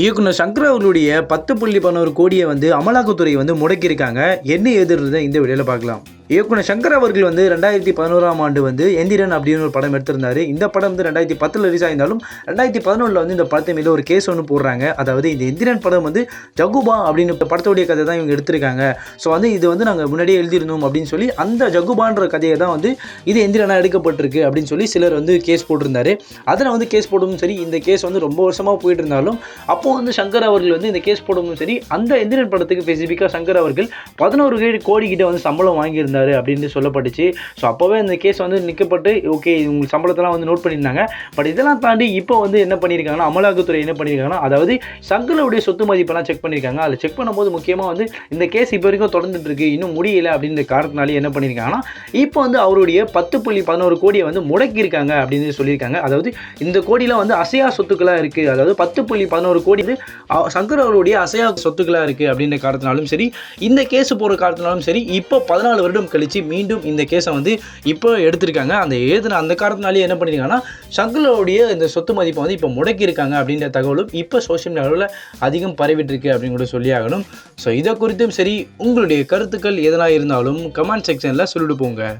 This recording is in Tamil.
இயக்குனர் சங்கர் அவர்களுடைய பத்து புள்ளி பதினோரு கோடியை வந்து அமலாக்கத்துறை வந்து முடக்கியிருக்காங்க. என்ன எதிர்றதை இந்த வீடியோவில் பார்க்கலாம். இயக்குனர் சங்கர் அவர்கள் வந்து ரெண்டாயிரத்தி பதினோராம் ஆண்டு வந்து எந்திரன் அப்படின்னு ஒரு படம் எடுத்திருந்தார். இந்த படம் வந்து ரெண்டாயிரத்தி பத்தில் ரிலீஸ் ஆயிருந்தாலும் ரெண்டாயிரத்தி பதினொன்றில் வந்து இந்த படத்தை மீது ஒரு கேஸ் ஒன்று போடுறாங்க. அதாவது இந்த எந்திரன் படம் வந்து ஜகுபா அப்படின்னு படத்துடைய படத்தோடைய கதை தான் இவங்க எடுத்திருக்காங்க. ஸோ வந்து இது வந்து நாங்கள் முன்னாடியே எழுதியிருந்தோம் அப்படின்னு சொல்லி அந்த ஜகுபான்ற கதையை தான் வந்து இது எந்திரனாக எடுக்கப்பட்டிருக்கு அப்படின்னு சொல்லி சிலர் வந்து கேஸ் போட்டிருந்தாரு. அதில் வந்து கேஸ் போடவும் சரி இந்த கேஸ் வந்து ரொம்ப வருஷமாக போயிட்டு இருந்தாலும் அப்போது வந்து சங்கர் அவர்கள் வந்து இந்த கேஸ் போடவும் சரி அந்த எந்திரன் படத்துக்கு ஸ்பெசிஃபிக்காக சங்கர் அவர்கள் பதினோரு கோடி கிட்ட வந்து சம்பளம் இருந்தார் அப்படின்னு சொல்லப்பட்டுச்சு. ஸோ அப்போவே இந்த கேஸ் வந்து நிற்கப்பட்டு ஓகே இவங்க சம்பளத்தெல்லாம் வந்து நோட் பண்ணியிருந்தாங்க. பட் இதெல்லாம் தாண்டி இப்போ வந்து என்ன பண்ணியிருக்காங்கன்னா அமலாக்கத்துறை என்ன பண்ணியிருக்காங்கன்னா அதாவது சங்கருடைய சொத்து மதிப்பெல்லாம் செக் பண்ணியிருக்காங்க. அதில் செக் பண்ணும்போது முக்கியமாக வந்து இந்த கேஸ் இப்போ வரைக்கும் தொடர்ந்துட்டு இருக்கு இன்னும் முடியல அப்படின்ற காரணத்தினாலே என்ன பண்ணியிருக்காங்கன்னா இப்போ வந்து அவருடைய பத்து புள்ளி பதினோரு கோடியை வந்து முடக்கியிருக்காங்க அப்படின்னு சொல்லியிருக்காங்க. அதாவது இந்த கோடியில் வந்து அசையா சொத்துக்களாக இருக்குது அதாவது பத்து புள்ளி பதினோரு கோடி வந்து சங்கர் அவருடைய அசையா சொத்துக்களாக இருக்குது அப்படின்ற காரணத்தினாலும் சரி இந்த கேஸ் போகிற காரணத்தினாலும் சரி இப்போ பதினாலு வருடம் கழித்து மீண்டும் இந்த கேஸை வந்து இப்போ எடுத்திருக்காங்க. அந்த எழுதின அந்த காரணத்தினாலே என்ன பண்ணியிருக்காங்கன்னா சங்கரோடைய இந்த சொத்து மதிப்பை வந்து இப்போ முடக்கியிருக்காங்க அப்படின்ற தகவலும் இப்போ சோஷியல் மீடியாவில் அதிகம் பரவிட்டுருக்கு அப்படின்னு கூட சொல்லி ஆகணும். ஸோ இதை குறித்தும் சரி உங்களுடைய கருத்துக்கள் எதனா இருந்தாலும் கமெண்ட் செக்ஷனில் சொல்லிட்டு போங்க.